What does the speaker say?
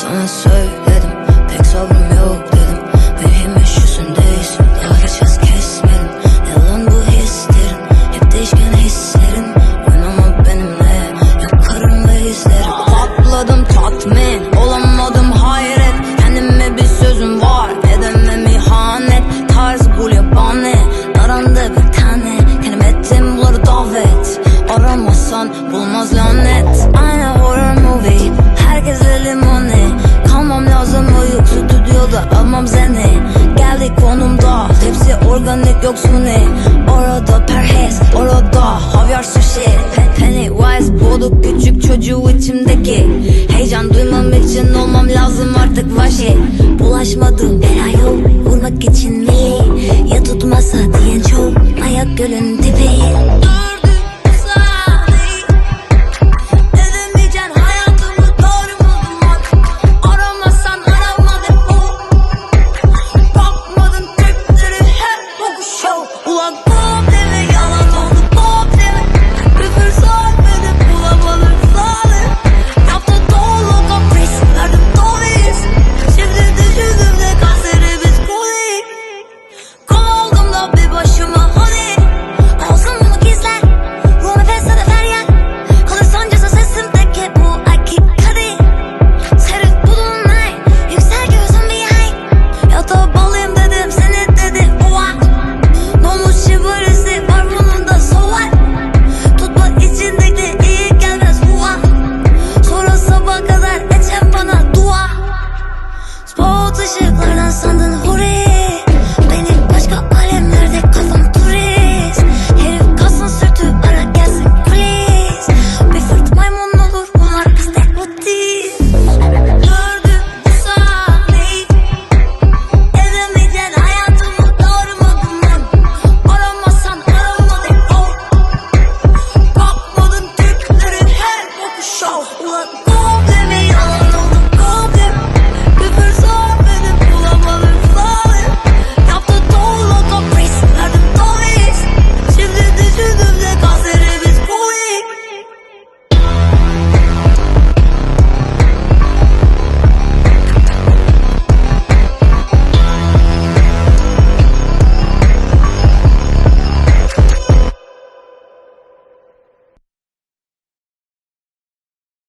Sana söyledim pek sabrım yok dedim. Mühimmiş yüzündeyiz daha geç hız kesmedim. Yalan bu hislerin hep değişken hislerin Oynama benimle yakarım ve izlerim. Patladım tatmin olamadım hayret. Kendime bir sözüm var edemem ihanet Tarz bul yabani Daranda bir tane. Kendim ettim bunları davet Aramazsan bulmaz lanet. Aynı horror movie Herkese limoni Kalmam lazım uyuk stüdyoda almam seni. Geldik konumda Hepsi organik yok suni Orada perhes Orada havyar sushi Pe- Pennywise Boduk küçük çocuğu içimdeki. Heyecan duymam için olmam lazım artık vahşi. Bulaşmadım bela yok Vurmak için mi? Ya tutmasa diyen çok Ayak gölün dibi